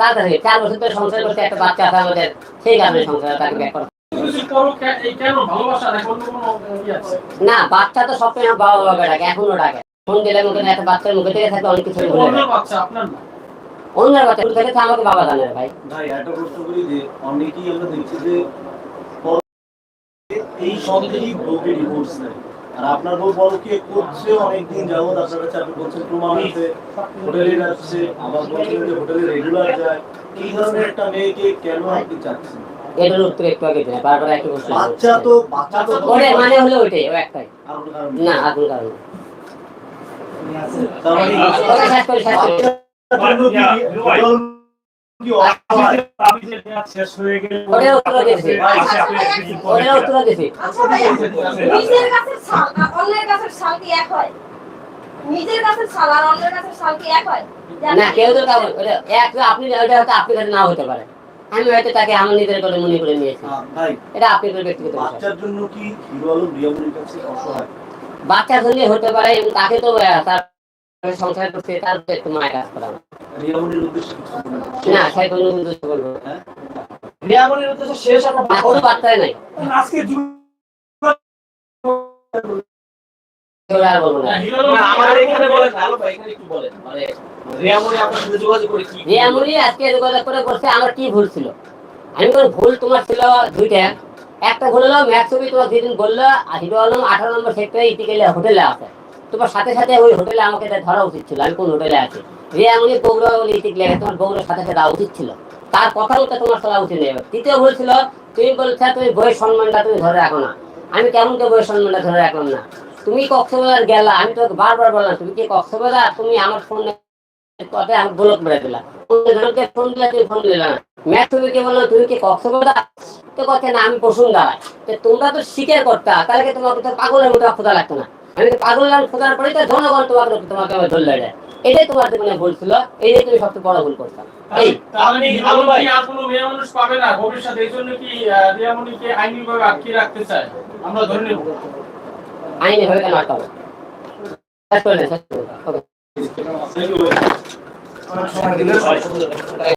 তার কাছে চার বছর ধরে সংসার করতে একটা বাচ্চা আছে আমাদের সেই কারণে সংসার তাকে ব্যাক করা। না ইয়ে আছে? না বাচ্চা তো সবসময় আমার বাবা বাবা ডাকে এখনও ডাকে। ফোন দিলে মুখে একটা বাচ্চার মুখে থেকে থাকে অনেক কিছু বাচ্চা আপনার অন্যের বাচ্চা থেকে তো আমাকে বাবা জানে ভাই। ভাই একটা প্রশ্ন করি যে অনেকেই আমরা দেখছি যে এই সন্দেহই বউকে ডিভোর্স নেয় আর আপনার বউ বড়কে করছে অনেকদিন যাবত আপনার কাছে আপনি বলছেন প্রমাণ আছে হোটেলে যাচ্ছে আবার বলছেন যে হোটেলে রেগুলার যায়। এই ধরনের একটা মেয়েকে কেন আপনি চাচ্ছেন এটার উত্তর একটু আগে দিলে বারবার একটু প্রশ্ন বাচ্চা তো বাচ্চা তো ওরে মানে হলো ওইটাই ও একটাই। আর কোনো কারণ না। নেই। আর কোনো কারণ না। তার মানে ওকে শেষ করি শেষ করি বাচ্চার জন্য কি- কি অসহায়? শেষ হয়ে গেলে। ওটার উত্তর দিয়েছি ওটার উত্তর দিয়েছি আচ্ছা ভাইয়া, নিজের গাছের ছাল অন্যের গাছের ছাল কি এক হয়? নিজের গাছের ছাল আর অন্যের গাছের ছাল কি এক হয়? না কেউ তো এক আপনি ওটা হয়তো আপনি কাছে নাও হতে পারে। আমি হয়তো তাকে আমার নিজের করে মনে করে নিয়েছি। এটা আপনি করে ব্যক্তিগত। বাচ্চার জন্য কি হিরো আলম রিয়ামনির কাছে অসহায়? বাচ্চার জন্য হতে পারে এবং তাকে তো তার সংসার করতে তার একটু মায়ের কাজ করা উদ্দেশ্যে না উদ্দেশ্য। হ্যাঁ? উদ্দেশ্যে শেষ কোনো নাই। আজকে যুগ কেউ আর বলব না। হিরো না, আমাদের এখানে বলেন আলো ভাই এখানে একটু বলেন। মানে রিয়ামনি আপনার সাথে যোগাযোগ করে কি যে আজকে যোগাযোগ করে বলছে আমার কি ভুল ছিল? আমি ভুল তোমার ছিল দুইটা। একটা ভুল হলো ম্যাথ ছবি তোমার যেদিন বলল আর হিরো আলম আঠারো নম্বর সেক্টরে ইটিকেলে হোটেলে আছে। তোমার সাথে সাথে ওই হোটেলে আমাকে ধরা উচিত ছিল। আমি কোন হোটেলে আছি? যে বৌরা বলে লেগে, তোমার বৌরার সাথে সাথে দেওয়া উচিত ছিল। তার কথা মতো তোমার চলা উচিত নেই। তৃতীয় ভুল ছিল, তুমি বলছো, তুমি বইয়ের সম্মানটা তুমি ধরে রাখো না। আমি কেমন করে বইয়ের সম্মানটা ধরে রাখলাম না? তুমি কক্সবাজার গেলা, আমি তোকে বারবার বললাম, তুমি কি কক্সবাজার? তুমি আমার ফোন কথা আমি ব্লক মেরে দিলাম ফোন দিলে, তুমি ফোন দিলে না। ম্যাথ তুমি কি বলল, তুমি কি কক্সবাজার? তো কথা না, আমি বসুন্ধরা তো তোমরা তো স্বীকার করতা, তাহলে কি তোমাকে তো পাগলের মতো খোঁজা লাগতো না? আমি তো পাগলের খোঁজার পরেই তো জনগণ তোমাকে তোমাকে আমি ধরলে যায় এটাই তোমার জীবনে ভুল ছিল এইটাই তুমি সবচেয়ে বড় ভুল করতাম এই তাহলে কি আলো আলো ভাই। কি আর কোনো মেয়ে মানুষ পাবে না? ভবিষ্যতে এই জন্য কি আহ, রিয়ামণিকে আইনিভাবে আটকে রাখতে চায়? আমরা ধরে নেব। আইনি হয়ে কেন আটকাবো? শেষ করে শেষ করে